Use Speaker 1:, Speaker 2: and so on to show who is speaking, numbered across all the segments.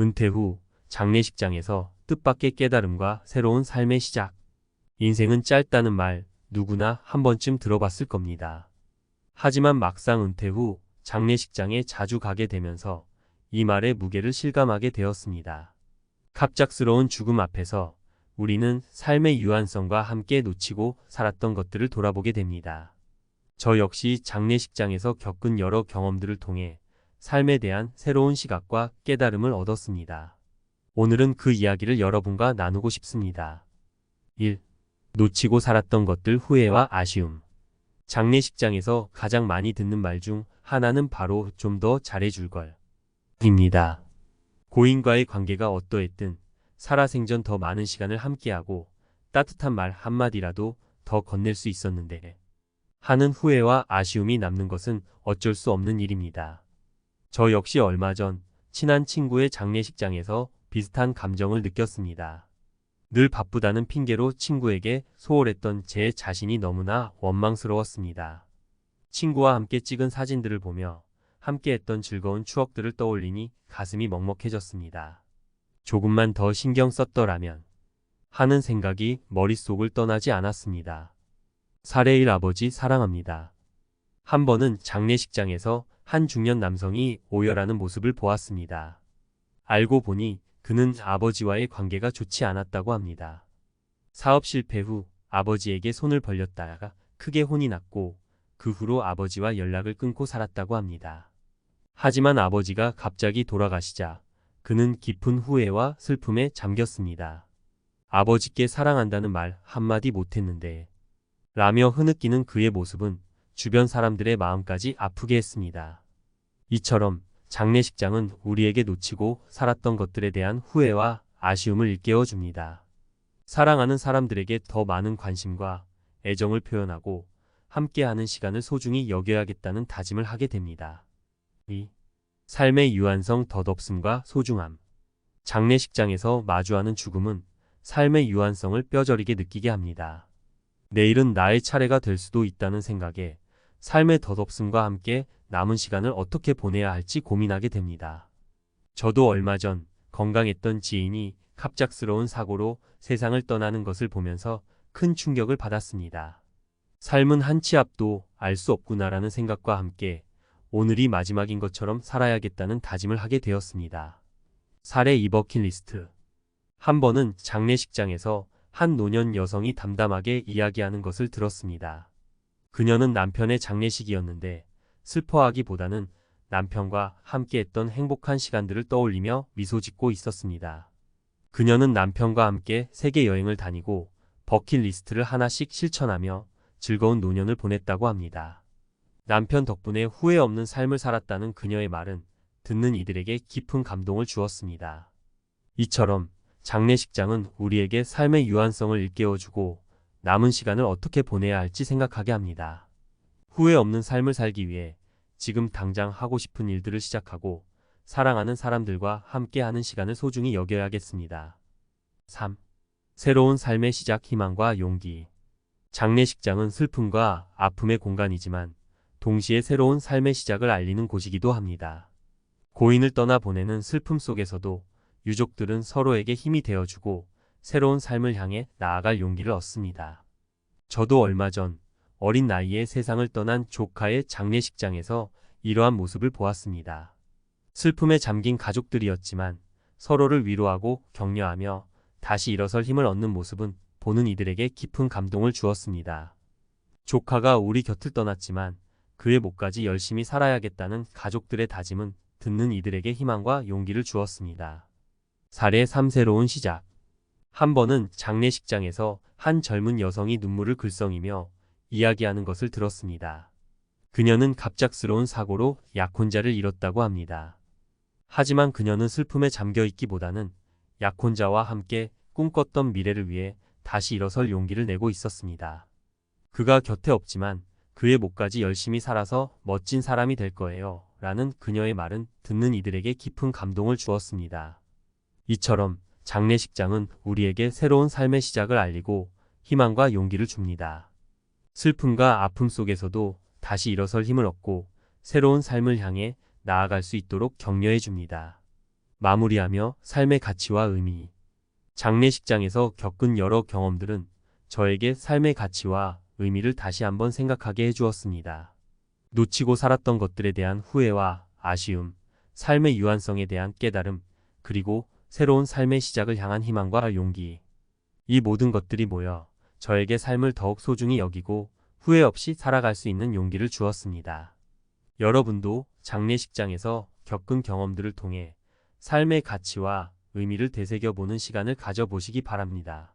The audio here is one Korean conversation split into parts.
Speaker 1: 은퇴 후 장례식장에서 뜻밖의 깨달음과 새로운 삶의 시작. 인생은 짧다는 말 누구나 한 번쯤 들어봤을 겁니다. 하지만 막상 은퇴 후 장례식장에 자주 가게 되면서 이 말의 무게를 실감하게 되었습니다. 갑작스러운 죽음 앞에서 우리는 삶의 유한성과 함께 놓치고 살았던 것들을 돌아보게 됩니다. 저 역시 장례식장에서 겪은 여러 경험들을 통해 삶에 대한 새로운 시각과 깨달음을 얻었습니다. 오늘은 그 이야기를 여러분과 나누고 싶습니다. 1. 놓치고 살았던 것들 후회와 아쉬움. 장례식장에서 가장 많이 듣는 말 중 하나는 바로 좀 더 잘해줄 걸. 입니다. 고인과의 관계가 어떠했든 살아생전 더 많은 시간을 함께하고 따뜻한 말 한마디라도 더 건넬 수 있었는데 하는 후회와 아쉬움이 남는 것은 어쩔 수 없는 일입니다. 저 역시 얼마 전 친한 친구의 장례식장에서 비슷한 감정을 느꼈습니다. 늘 바쁘다는 핑계로 친구에게 소홀했던 제 자신이 너무나 원망스러웠습니다. 친구와 함께 찍은 사진들을 보며 함께 했던 즐거운 추억들을 떠올리니 가슴이 먹먹해졌습니다. 조금만 더 신경 썼더라면 하는 생각이 머릿속을 떠나지 않았습니다. 사례일 아버지 사랑합니다. 한 번은 장례식장에서 한 중년 남성이 오열하는 모습을 보았습니다. 알고 보니 그는 아버지와의 관계가 좋지 않았다고 합니다. 사업 실패 후 아버지에게 손을 벌렸다가 크게 혼이 났고 그 후로 아버지와 연락을 끊고 살았다고 합니다. 하지만 아버지가 갑자기 돌아가시자 그는 깊은 후회와 슬픔에 잠겼습니다. 아버지께 사랑한다는 말 한마디 못했는데 라며 흐느끼는 그의 모습은 주변 사람들의 마음까지 아프게 했습니다. 이처럼 장례식장은 우리에게 놓치고 살았던 것들에 대한 후회와 아쉬움을 일깨워 줍니다. 사랑하는 사람들에게 더 많은 관심과 애정을 표현하고 함께하는 시간을 소중히 여겨야겠다는 다짐을 하게 됩니다. 2. 삶의 유한성 덧없음과 소중함. 장례식장에서 마주하는 죽음은 삶의 유한성을 뼈저리게 느끼게 합니다. 내일은 나의 차례가 될 수도 있다는 생각에 삶의 덧없음과 함께 남은 시간을 어떻게 보내야 할지 고민하게 됩니다. 저도 얼마 전 건강했던 지인이 갑작스러운 사고로 세상을 떠나는 것을 보면서 큰 충격을 받았습니다. 삶은 한 치 앞도 알 수 없구나라는 생각과 함께 오늘이 마지막인 것처럼 살아야겠다는 다짐을 하게 되었습니다. 사례 2 버킷리스트 한 번은 장례식장에서 한 노년 여성이 담담하게 이야기하는 것을 들었습니다. 그녀는 남편의 장례식이었는데 슬퍼하기보다는 남편과 함께했던 행복한 시간들을 떠올리며 미소 짓고 있었습니다. 그녀는 남편과 함께 세계 여행을 다니고 버킷리스트를 하나씩 실천하며 즐거운 노년을 보냈다고 합니다. 남편 덕분에 후회 없는 삶을 살았다는 그녀의 말은 듣는 이들에게 깊은 감동을 주었습니다. 이처럼 장례식장은 우리에게 삶의 유한성을 일깨워주고 남은 시간을 어떻게 보내야 할지 생각하게 합니다. 후회 없는 삶을 살기 위해 지금 당장 하고 싶은 일들을 시작하고 사랑하는 사람들과 함께하는 시간을 소중히 여겨야겠습니다. 3. 새로운 삶의 시작 희망과 용기 장례식장은 슬픔과 아픔의 공간이지만 동시에 새로운 삶의 시작을 알리는 곳이기도 합니다. 고인을 떠나 보내는 슬픔 속에서도 유족들은 서로에게 힘이 되어주고 새로운 삶을 향해 나아갈 용기를 얻습니다. 저도 얼마 전 어린 나이에 세상을 떠난 조카의 장례식장에서 이러한 모습을 보았습니다. 슬픔에 잠긴 가족들이었지만 서로를 위로하고 격려하며 다시 일어설 힘을 얻는 모습은 보는 이들에게 깊은 감동을 주었습니다. 조카가 우리 곁을 떠났지만 그의 목까지 열심히 살아야겠다는 가족들의 다짐은 듣는 이들에게 희망과 용기를 주었습니다. 사례 3 새로운 시작 한 번은 장례식장에서 한 젊은 여성이 눈물을 글썽이며 이야기하는 것을 들었습니다. 그녀는 갑작스러운 사고로 약혼자를 잃었다고 합니다. 하지만 그녀는 슬픔에 잠겨 있기보다는 약혼자와 함께 꿈꿨던 미래를 위해 다시 일어설 용기를 내고 있었습니다. 그가 곁에 없지만 그의 목까지 열심히 살아서 멋진 사람이 될 거예요. 라는 그녀의 말은 듣는 이들에게 깊은 감동을 주었습니다. 이처럼 장례식장은 우리에게 새로운 삶의 시작을 알리고 희망과 용기를 줍니다. 슬픔과 아픔 속에서도 다시 일어설 힘을 얻고 새로운 삶을 향해 나아갈 수 있도록 격려해 줍니다. 마무리하며 삶의 가치와 의미. 장례식장에서 겪은 여러 경험들은 저에게 삶의 가치와 의미를 다시 한번 생각하게 해주었습니다. 놓치고 살았던 것들에 대한 후회와 아쉬움, 삶의 유한성에 대한 깨달음, 그리고 새로운 삶의 시작을 향한 희망과 용기. 이 모든 것들이 모여 저에게 삶을 더욱 소중히 여기고 후회 없이 살아갈 수 있는 용기를 주었습니다. 여러분도 장례식장에서 겪은 경험들을 통해 삶의 가치와 의미를 되새겨보는 시간을 가져보시기 바랍니다.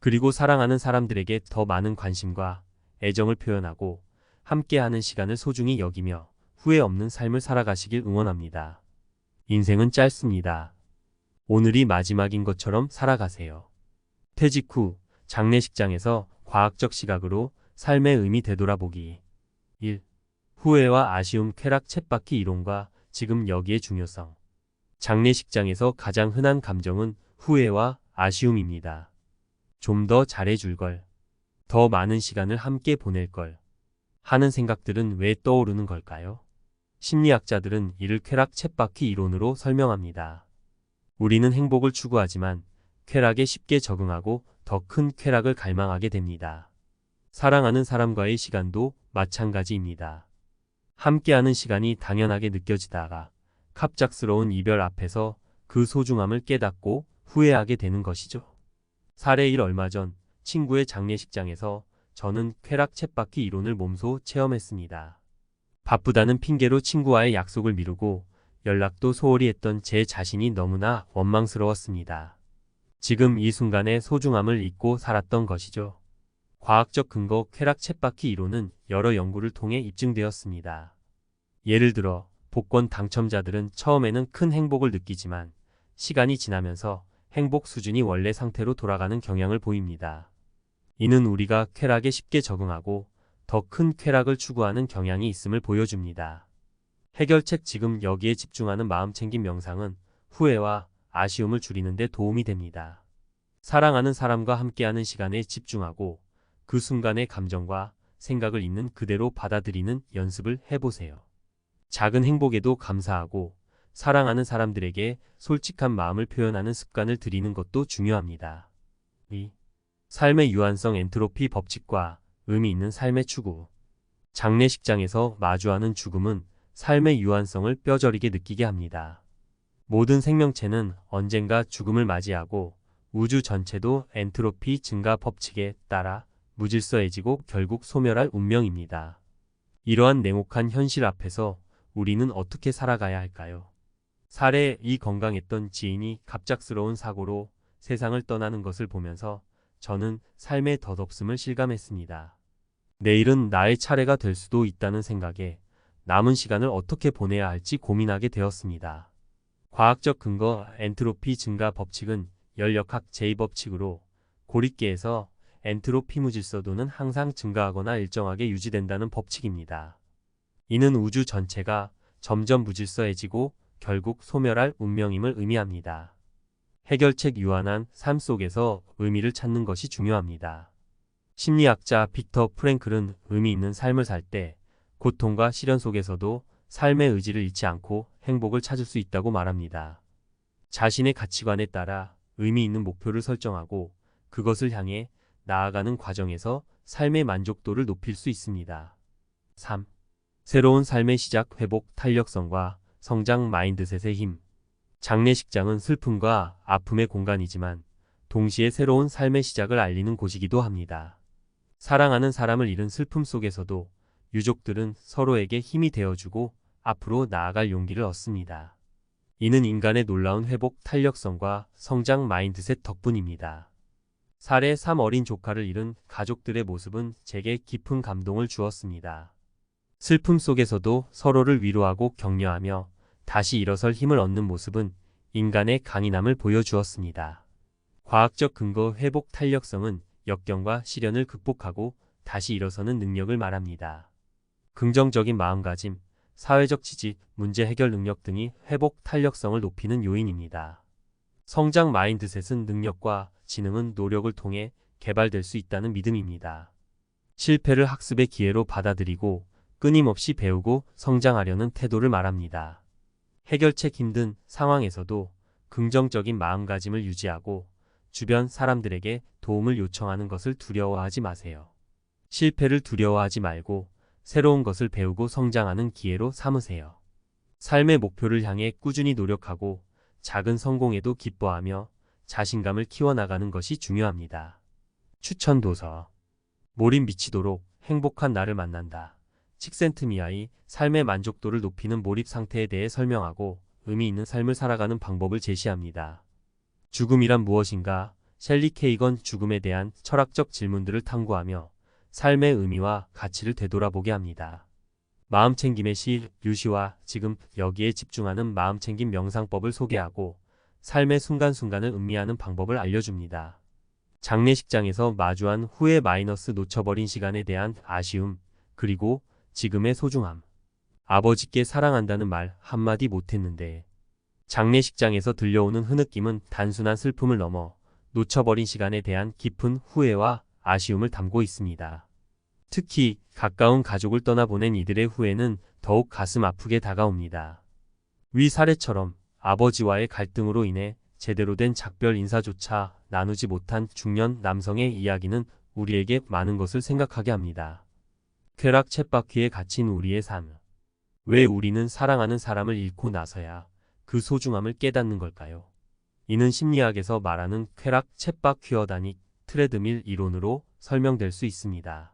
Speaker 1: 그리고 사랑하는 사람들에게 더 많은 관심과 애정을 표현하고 함께하는 시간을 소중히 여기며 후회 없는 삶을 살아가시길 응원합니다. 인생은 짧습니다. 오늘이 마지막인 것처럼 살아가세요. 퇴직 후 장례식장에서 과학적 시각으로 삶의 의미 되돌아보기 1. 후회와 아쉬움 쾌락 챗바퀴 이론과 지금 여기의 중요성 장례식장에서 가장 흔한 감정은 후회와 아쉬움입니다. 좀 더 잘해줄 걸, 더 많은 시간을 함께 보낼 걸 하는 생각들은 왜 떠오르는 걸까요? 심리학자들은 이를 쾌락 챗바퀴 이론으로 설명합니다. 우리는 행복을 추구하지만 쾌락에 쉽게 적응하고 더 큰 쾌락을 갈망하게 됩니다. 사랑하는 사람과의 시간도 마찬가지입니다. 함께하는 시간이 당연하게 느껴지다가 갑작스러운 이별 앞에서 그 소중함을 깨닫고 후회하게 되는 것이죠. 사례 1 얼마 전 친구의 장례식장에서 저는 쾌락 챗바퀴 이론을 몸소 체험했습니다. 바쁘다는 핑계로 친구와의 약속을 미루고 연락도 소홀히 했던 제 자신이 너무나 원망스러웠습니다. 지금 이 순간의 소중함을 잊고 살았던 것이죠. 과학적 근거 쾌락 챗바퀴 이론은 여러 연구를 통해 입증되었습니다. 예를 들어 복권 당첨자들은 처음에는 큰 행복을 느끼지만 시간이 지나면서 행복 수준이 원래 상태로 돌아가는 경향을 보입니다. 이는 우리가 쾌락에 쉽게 적응하고 더 큰 쾌락을 추구하는 경향이 있음을 보여줍니다. 해결책 지금 여기에 집중하는 마음챙김 명상은 후회와 아쉬움을 줄이는 데 도움이 됩니다. 사랑하는 사람과 함께하는 시간에 집중하고 그 순간의 감정과 생각을 있는 그대로 받아들이는 연습을 해보세요. 작은 행복에도 감사하고 사랑하는 사람들에게 솔직한 마음을 표현하는 습관을 들이는 것도 중요합니다. 2. 삶의 유한성 엔트로피 법칙과 의미 있는 삶의 추구. 장례식장에서 마주하는 죽음은 삶의 유한성을 뼈저리게 느끼게 합니다. 모든 생명체는 언젠가 죽음을 맞이하고 우주 전체도 엔트로피 증가 법칙에 따라 무질서해지고 결국 소멸할 운명입니다. 이러한 냉혹한 현실 앞에서 우리는 어떻게 살아가야 할까요? 사례 이 건강했던 지인이 갑작스러운 사고로 세상을 떠나는 것을 보면서 저는 삶의 덧없음을 실감했습니다. 내일은 나의 차례가 될 수도 있다는 생각에 남은 시간을 어떻게 보내야 할지 고민하게 되었습니다. 과학적 근거 엔트로피 증가 법칙은 열역학 제2법칙으로 고립계에서 엔트로피 무질서도는 항상 증가하거나 일정하게 유지된다는 법칙입니다. 이는 우주 전체가 점점 무질서해지고 결국 소멸할 운명임을 의미합니다. 해결책 유한한 삶 속에서 의미를 찾는 것이 중요합니다. 심리학자 빅터 프랭클은 의미 있는 삶을 살 때 고통과 시련 속에서도 삶의 의지를 잃지 않고 행복을 찾을 수 있다고 말합니다. 자신의 가치관에 따라 의미 있는 목표를 설정하고 그것을 향해 나아가는 과정에서 삶의 만족도를 높일 수 있습니다. 3. 새로운 삶의 시작 회복 탄력성과 성장 마인드셋의 힘 장례식장은 슬픔과 아픔의 공간이지만 동시에 새로운 삶의 시작을 알리는 곳이기도 합니다. 사랑하는 사람을 잃은 슬픔 속에서도 유족들은 서로에게 힘이 되어주고 앞으로 나아갈 용기를 얻습니다. 이는 인간의 놀라운 회복 탄력성과 성장 마인드셋 덕분입니다. 사례 3 어린 조카를 잃은 가족들의 모습은 제게 깊은 감동을 주었습니다. 슬픔 속에서도 서로를 위로하고 격려하며 다시 일어설 힘을 얻는 모습은 인간의 강인함을 보여주었습니다. 과학적 근거 회복 탄력성은 역경과 시련을 극복하고 다시 일어서는 능력을 말합니다. 긍정적인 마음가짐, 사회적 지지, 문제 해결 능력 등이 회복 탄력성을 높이는 요인입니다. 성장 마인드셋은 능력과 지능은 노력을 통해 개발될 수 있다는 믿음입니다. 실패를 학습의 기회로 받아들이고 끊임없이 배우고 성장하려는 태도를 말합니다. 해결책 힘든 상황에서도 긍정적인 마음가짐을 유지하고 주변 사람들에게 도움을 요청하는 것을 두려워하지 마세요. 실패를 두려워하지 말고 새로운 것을 배우고 성장하는 기회로 삼으세요. 삶의 목표를 향해 꾸준히 노력하고 작은 성공에도 기뻐하며 자신감을 키워나가는 것이 중요합니다. 추천 도서 몰입 미치도록 행복한 나를 만난다. 칙센트미아이 삶의 만족도를 높이는 몰입 상태에 대해 설명하고 의미 있는 삶을 살아가는 방법을 제시합니다. 죽음이란 무엇인가? 셸리 케이건 죽음에 대한 철학적 질문들을 탐구하며 삶의 의미와 가치를 되돌아보게 합니다. 마음챙김의 시 류시와 지금 여기에 집중하는 마음챙김 명상법을 소개하고 삶의 순간순간을 음미하는 방법을 알려줍니다. 장례식장에서 마주한 후에 마이너스 놓쳐버린 시간에 대한 아쉬움, 그리고 지금의 소중함. 아버지께 사랑한다는 말 한마디 못했는데 장례식장에서 들려오는 흐느낌은 단순한 슬픔을 넘어 놓쳐버린 시간에 대한 깊은 후회와 아쉬움을 담고 있습니다. 특히 가까운 가족을 떠나보낸 이들의 후회는 더욱 가슴 아프게 다가옵니다. 위 사례처럼 아버지와의 갈등으로 인해 제대로 된 작별 인사조차 나누지 못한 중년 남성의 이야기는 우리에게 많은 것을 생각하게 합니다. 쾌락 쳇바퀴에 갇힌 우리의 삶. 왜 우리는 사랑하는 사람을 잃고 나서야 그 소중함을 깨닫는 걸까요? 이는 심리학에서 말하는 쾌락 쳇바퀴어다닉 트레드밀 이론으로 설명될 수 있습니다.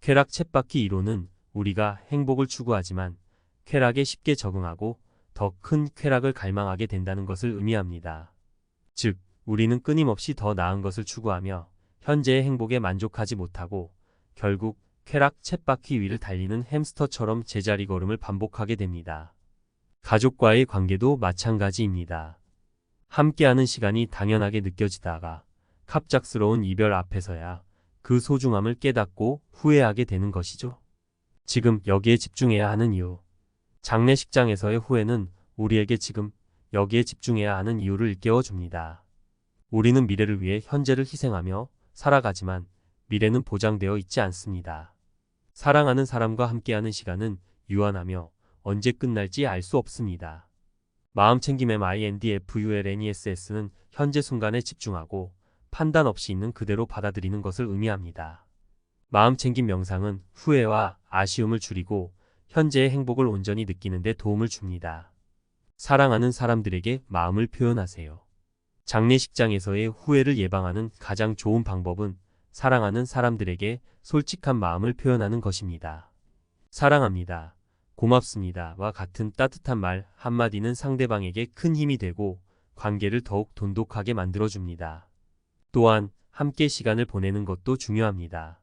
Speaker 1: 쾌락 쳇바퀴 이론은 우리가 행복을 추구하지만 쾌락에 쉽게 적응하고 더 큰 쾌락을 갈망하게 된다는 것을 의미합니다. 즉, 우리는 끊임없이 더 나은 것을 추구하며 현재의 행복에 만족하지 못하고 결국 쾌락 쳇바퀴 위를 달리는 햄스터처럼 제자리 걸음을 반복하게 됩니다. 가족과의 관계도 마찬가지입니다. 함께하는 시간이 당연하게 느껴지다가 갑작스러운 이별 앞에서야 그 소중함을 깨닫고 후회하게 되는 것이죠. 지금 여기에 집중해야 하는 이유. 장례식장에서의 후회는 우리에게 지금 여기에 집중해야 하는 이유를 일깨워 줍니다. 우리는 미래를 위해 현재를 희생하며 살아가지만 미래는 보장되어 있지 않습니다. 사랑하는 사람과 함께하는 시간은 유한하며 언제 끝날지 알 수 없습니다. 마음챙김 MINDFULNESS는 현재 순간에 집중하고 판단 없이 있는 그대로 받아들이는 것을 의미합니다. 마음챙김 명상은 후회와 아쉬움을 줄이고 현재의 행복을 온전히 느끼는 데 도움을 줍니다. 사랑하는 사람들에게 마음을 표현하세요. 장례식장에서의 후회를 예방하는 가장 좋은 방법은 사랑하는 사람들에게 솔직한 마음을 표현하는 것입니다. 사랑합니다. 고맙습니다. 와 같은 따뜻한 말 한마디는 상대방에게 큰 힘이 되고 관계를 더욱 돈독하게 만들어줍니다. 또한 함께 시간을 보내는 것도 중요합니다.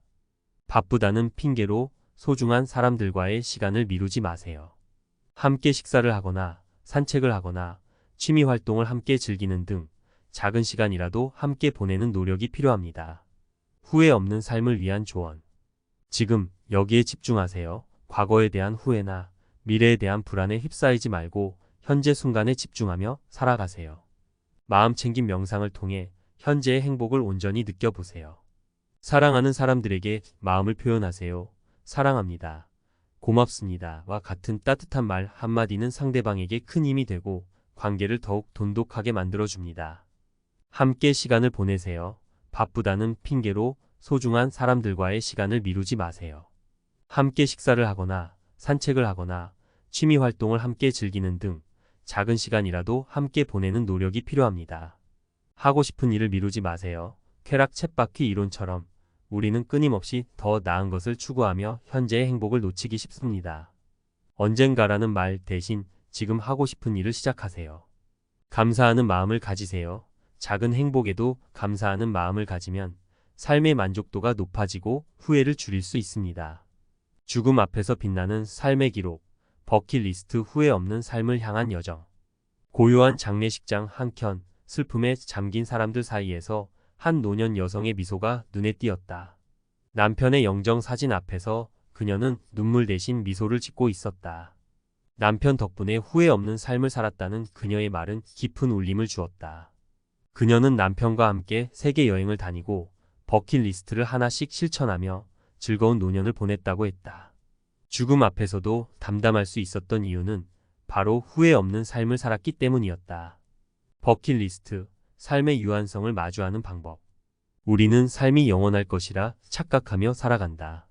Speaker 1: 바쁘다는 핑계로 소중한 사람들과의 시간을 미루지 마세요. 함께 식사를 하거나 산책을 하거나 취미 활동을 함께 즐기는 등 작은 시간이라도 함께 보내는 노력이 필요합니다. 후회 없는 삶을 위한 조언. 지금 여기에 집중하세요. 과거에 대한 후회나 미래에 대한 불안에 휩싸이지 말고 현재 순간에 집중하며 살아가세요. 마음 챙김 명상을 통해 현재의 행복을 온전히 느껴보세요. 사랑하는 사람들에게 마음을 표현하세요. 사랑합니다. 고맙습니다. 와 같은 따뜻한 말 한마디는 상대방에게 큰 힘이 되고 관계를 더욱 돈독하게 만들어줍니다. 함께 시간을 보내세요. 바쁘다는 핑계로 소중한 사람들과의 시간을 미루지 마세요. 함께 식사를 하거나 산책을 하거나 취미 활동을 함께 즐기는 등 작은 시간이라도 함께 보내는 노력이 필요합니다. 하고 싶은 일을 미루지 마세요. 쾌락 챗바퀴 이론처럼 우리는 끊임없이 더 나은 것을 추구하며 현재의 행복을 놓치기 쉽습니다. 언젠가라는 말 대신 지금 하고 싶은 일을 시작하세요. 감사하는 마음을 가지세요. 작은 행복에도 감사하는 마음을 가지면 삶의 만족도가 높아지고 후회를 줄일 수 있습니다. 죽음 앞에서 빛나는 삶의 기록, 버킷리스트 후회 없는 삶을 향한 여정. 고요한 장례식장 한 켠, 슬픔에 잠긴 사람들 사이에서 한 노년 여성의 미소가 눈에 띄었다. 남편의 영정 사진 앞에서 그녀는 눈물 대신 미소를 짓고 있었다. 남편 덕분에 후회 없는 삶을 살았다는 그녀의 말은 깊은 울림을 주었다. 그녀는 남편과 함께 세계 여행을 다니고 버킷리스트를 하나씩 실천하며 즐거운 노년을 보냈다고 했다. 죽음 앞에서도 담담할 수 있었던 이유는 바로 후회 없는 삶을 살았기 때문이었다. 버킷리스트, 삶의 유한성을 마주하는 방법. 우리는 삶이 영원할 것이라 착각하며 살아간다.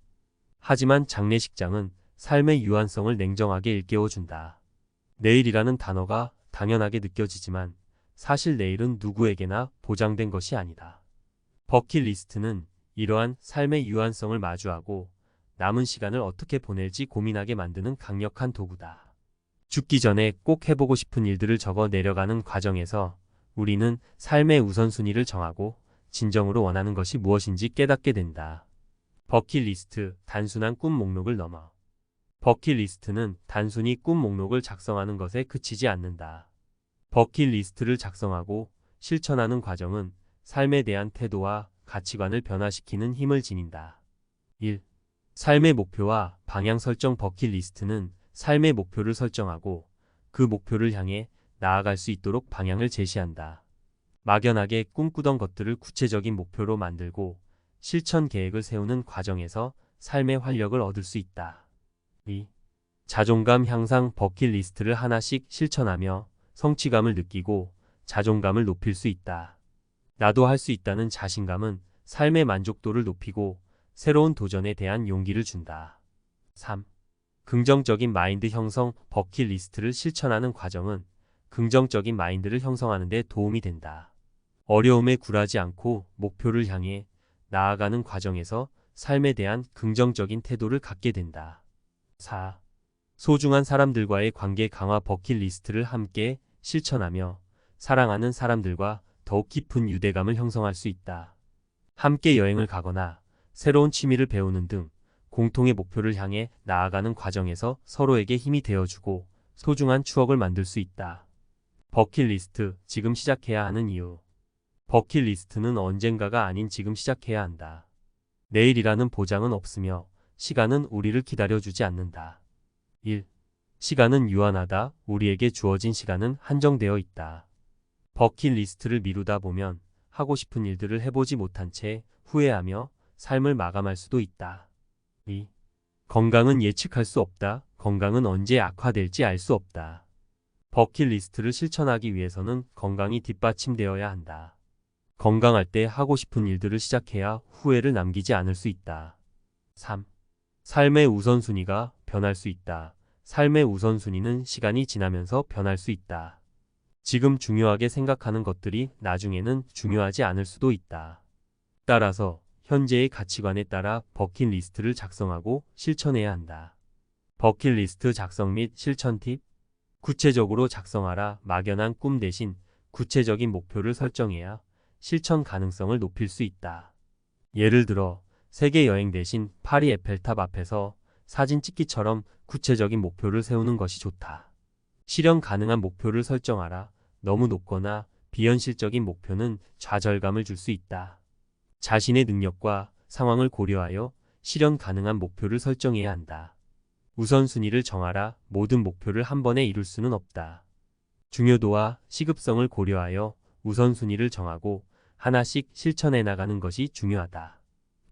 Speaker 1: 하지만 장례식장은 삶의 유한성을 냉정하게 일깨워준다. 내일이라는 단어가 당연하게 느껴지지만 사실 내일은 누구에게나 보장된 것이 아니다. 버킷리스트는 이러한 삶의 유한성을 마주하고 남은 시간을 어떻게 보낼지 고민하게 만드는 강력한 도구다. 죽기 전에 꼭 해보고 싶은 일들을 적어 내려가는 과정에서 우리는 삶의 우선순위를 정하고 진정으로 원하는 것이 무엇인지 깨닫게 된다. 버킷리스트, 단순한 꿈 목록을 넘어. 버킷리스트는 단순히 꿈 목록을 작성하는 것에 그치지 않는다. 버킷리스트를 작성하고 실천하는 과정은 삶에 대한 태도와 가치관을 변화시키는 힘을 지닌다. 1. 삶의 목표와 방향 설정 버킷리스트는 삶의 목표를 설정하고 그 목표를 향해 나아갈 수 있도록 방향을 제시한다. 막연하게 꿈꾸던 것들을 구체적인 목표로 만들고 실천 계획을 세우는 과정에서 삶의 활력을 얻을 수 있다. 2. 자존감 향상 버킷리스트를 하나씩 실천하며 성취감을 느끼고 자존감을 높일 수 있다. 나도 할 수 있다는 자신감은 삶의 만족도를 높이고 새로운 도전에 대한 용기를 준다. 3. 긍정적인 마인드 형성 버킷리스트를 실천하는 과정은 긍정적인 마인드를 형성하는 데 도움이 된다. 어려움에 굴하지 않고 목표를 향해 나아가는 과정에서 삶에 대한 긍정적인 태도를 갖게 된다. 4. 소중한 사람들과의 관계 강화 버킷리스트를 함께 실천하며 사랑하는 사람들과 더욱 깊은 유대감을 형성할 수 있다. 함께 여행을 가거나 새로운 취미를 배우는 등 공통의 목표를 향해 나아가는 과정에서 서로에게 힘이 되어주고 소중한 추억을 만들 수 있다. 버킷리스트, 지금 시작해야 하는 이유. 버킷리스트는 언젠가가 아닌 지금 시작해야 한다. 내일이라는 보장은 없으며 시간은 우리를 기다려주지 않는다. 1. 시간은 유한하다. 우리에게 주어진 시간은 한정되어 있다. 버킷리스트를 미루다 보면 하고 싶은 일들을 해보지 못한 채 후회하며 삶을 마감할 수도 있다. 2. 건강은 예측할 수 없다. 건강은 언제 악화될지 알 수 없다. 버킷리스트를 실천하기 위해서는 건강이 뒷받침되어야 한다. 건강할 때 하고 싶은 일들을 시작해야 후회를 남기지 않을 수 있다. 3. 삶의 우선순위가 변할 수 있다. 삶의 우선순위는 시간이 지나면서 변할 수 있다. 지금 중요하게 생각하는 것들이 나중에는 중요하지 않을 수도 있다. 따라서 현재의 가치관에 따라 버킷리스트를 작성하고 실천해야 한다. 버킷리스트 작성 및 실천 팁 구체적으로 작성하라 막연한 꿈 대신 구체적인 목표를 설정해야 실천 가능성을 높일 수 있다. 예를 들어 세계 여행 대신 파리 에펠탑 앞에서 사진 찍기처럼 구체적인 목표를 세우는 것이 좋다. 실현 가능한 목표를 설정하라. 너무 높거나 비현실적인 목표는 좌절감을 줄 수 있다. 자신의 능력과 상황을 고려하여 실현 가능한 목표를 설정해야 한다. 우선순위를 정하라. 모든 목표를 한 번에 이룰 수는 없다. 중요도와 시급성을 고려하여 우선순위를 정하고 하나씩 실천해 나가는 것이 중요하다.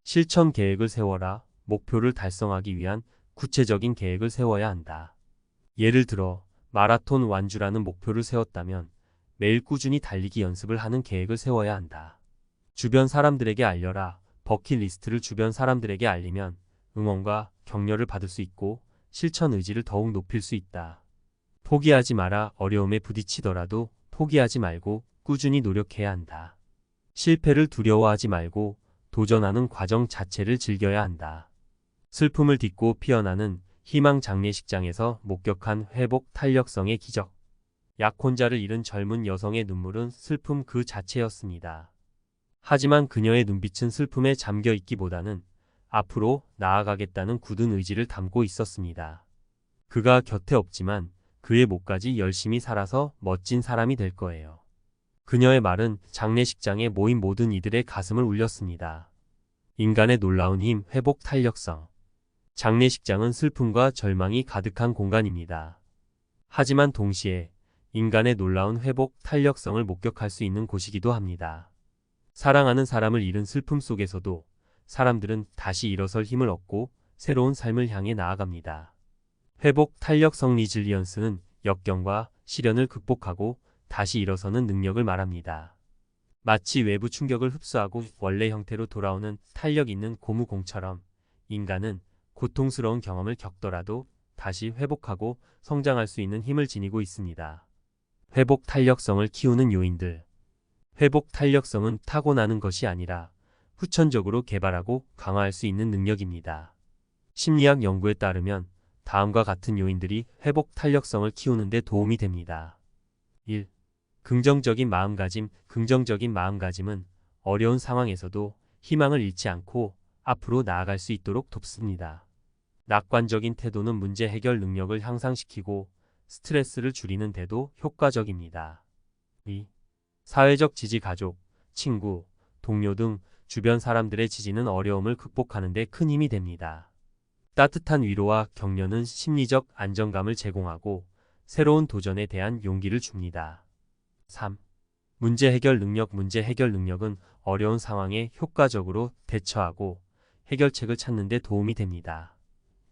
Speaker 1: 실천 계획을 세워라. 목표를 달성하기 위한 구체적인 계획을 세워야 한다. 예를 들어 마라톤 완주라는 목표를 세웠다면 매일 꾸준히 달리기 연습을 하는 계획을 세워야 한다. 주변 사람들에게 알려라. 버킷리스트를 주변 사람들에게 알리면 응원과 격려를 받을 수 있고 실천 의지를 더욱 높일 수 있다. 포기하지 마라. 어려움에 부딪히더라도 포기하지 말고 꾸준히 노력해야 한다. 실패를 두려워하지 말고 도전하는 과정 자체를 즐겨야 한다. 슬픔을 딛고 피어나는 희망 장례식장에서 목격한 회복 탄력성의 기적. 약혼자를 잃은 젊은 여성의 눈물은 슬픔 그 자체였습니다. 하지만 그녀의 눈빛은 슬픔에 잠겨 있기보다는 앞으로 나아가겠다는 굳은 의지를 담고 있었습니다. 그가 곁에 없지만 그의 목까지 열심히 살아서 멋진 사람이 될 거예요. 그녀의 말은 장례식장에 모인 모든 이들의 가슴을 울렸습니다. 인간의 놀라운 힘, 회복 탄력성. 장례식장은 슬픔과 절망이 가득한 공간입니다. 하지만 동시에 인간의 놀라운 회복 탄력성을 목격할 수 있는 곳이기도 합니다. 사랑하는 사람을 잃은 슬픔 속에서도 사람들은 다시 일어설 힘을 얻고 새로운 삶을 향해 나아갑니다. 회복 탄력성 리질리언스는 역경과 시련을 극복하고 다시 일어서는 능력을 말합니다. 마치 외부 충격을 흡수하고 원래 형태로 돌아오는 탄력 있는 고무공처럼 인간은 고통스러운 경험을 겪더라도 다시 회복하고 성장할 수 있는 힘을 지니고 있습니다. 회복 탄력성을 키우는 요인들. 회복 탄력성은 타고나는 것이 아니라 후천적으로 개발하고 강화할 수 있는 능력입니다. 심리학 연구에 따르면 다음과 같은 요인들이 회복 탄력성을 키우는 데 도움이 됩니다. 1. 긍정적인 마음가짐 긍정적인 마음가짐은 어려운 상황에서도 희망을 잃지 않고 앞으로 나아갈 수 있도록 돕습니다. 낙관적인 태도는 문제 해결 능력을 향상시키고 스트레스를 줄이는 데도 효과적입니다. 2. 사회적 지지 가족, 친구, 동료 등 주변 사람들의 지지는 어려움을 극복하는 데 큰 힘이 됩니다. 따뜻한 위로와 격려는 심리적 안정감을 제공하고 새로운 도전에 대한 용기를 줍니다. 3. 문제 해결 능력 문제 해결 능력은 어려운 상황에 효과적으로 대처하고 해결책을 찾는 데 도움이 됩니다.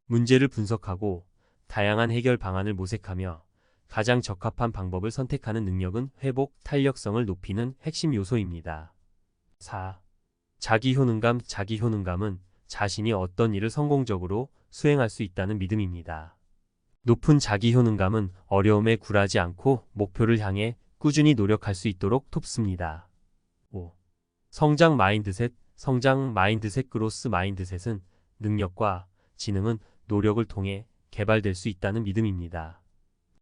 Speaker 1: 문제를 분석하고 다양한 해결 방안을 모색하며 가장 적합한 방법을 선택하는 능력은 회복 탄력성을 높이는 핵심 요소입니다. 4. 자기 효능감 자기 효능감은 자신이 어떤 일을 성공적으로 수행할 수 있다는 믿음입니다. 높은 자기 효능감은 어려움에 굴하지 않고 목표를 향해 꾸준히 노력할 수 있도록 돕습니다. 5. 성장 마인드셋 성장 마인드셋 그로스 마인드셋은 능력과 지능은 노력을 통해 개발될 수 있다는 믿음입니다.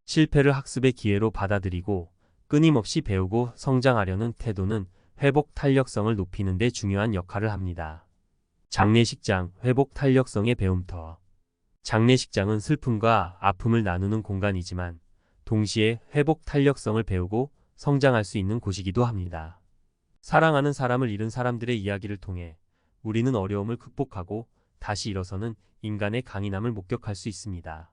Speaker 1: 실패를 학습의 기회로 받아들이고 끊임없이 배우고 성장하려는 태도는 회복 탄력성을 높이는 데 중요한 역할을 합니다. 장례식장 회복 탄력성의 배움터 장례식장은 슬픔과 아픔을 나누는 공간이지만 동시에 회복 탄력성을 배우고 성장할 수 있는 곳이기도 합니다. 사랑하는 사람을 잃은 사람들의 이야기를 통해 우리는 어려움을 극복하고 다시 일어서는 인간의 강인함을 목격할 수 있습니다.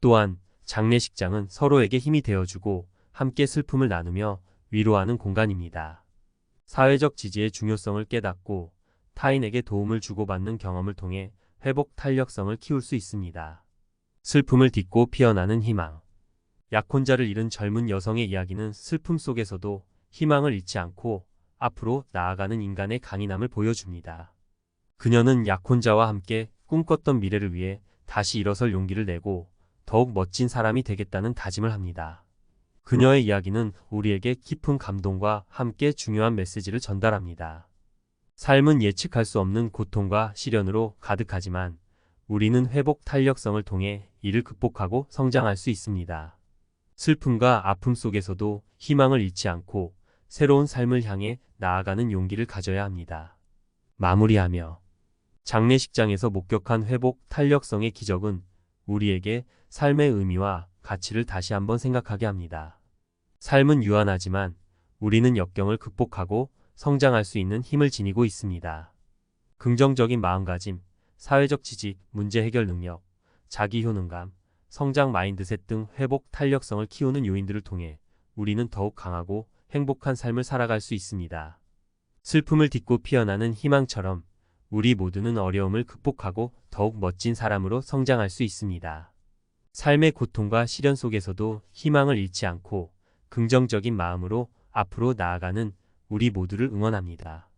Speaker 1: 또한 장례식장은 서로에게 힘이 되어주고 함께 슬픔을 나누며 위로하는 공간입니다. 사회적 지지의 중요성을 깨닫고 타인에게 도움을 주고받는 경험을 통해 회복 탄력성을 키울 수 있습니다. 슬픔을 딛고 피어나는 희망. 약혼자를 잃은 젊은 여성의 이야기는 슬픔 속에서도 희망을 잃지 않고 앞으로 나아가는 인간의 강인함을 보여줍니다. 그녀는 약혼자와 함께 꿈꿨던 미래를 위해 다시 일어설 용기를 내고 더욱 멋진 사람이 되겠다는 다짐을 합니다. 그녀의 이야기는 우리에게 깊은 감동과 함께 중요한 메시지를 전달합니다. 삶은 예측할 수 없는 고통과 시련으로 가득하지만 우리는 회복 탄력성을 통해 이를 극복하고 성장할 수 있습니다. 슬픔과 아픔 속에서도 희망을 잃지 않고 새로운 삶을 향해 나아가는 용기를 가져야 합니다. 마무리하며 장례식장에서 목격한 회복 탄력성의 기적은 우리에게 삶의 의미와 가치를 다시 한번 생각하게 합니다. 삶은 유한하지만 우리는 역경을 극복하고 성장할 수 있는 힘을 지니고 있습니다. 긍정적인 마음가짐, 사회적 지지, 문제 해결 능력, 자기 효능감, 성장 마인드셋 등 회복 탄력성을 키우는 요인들을 통해 우리는 더욱 강하고 행복한 삶을 살아갈 수 있습니다. 슬픔을 딛고 피어나는 희망처럼 우리 모두는 어려움을 극복하고 더욱 멋진 사람으로 성장할 수 있습니다. 삶의 고통과 시련 속에서도 희망을 잃지 않고 긍정적인 마음으로 앞으로 나아가는 우리 모두를 응원합니다.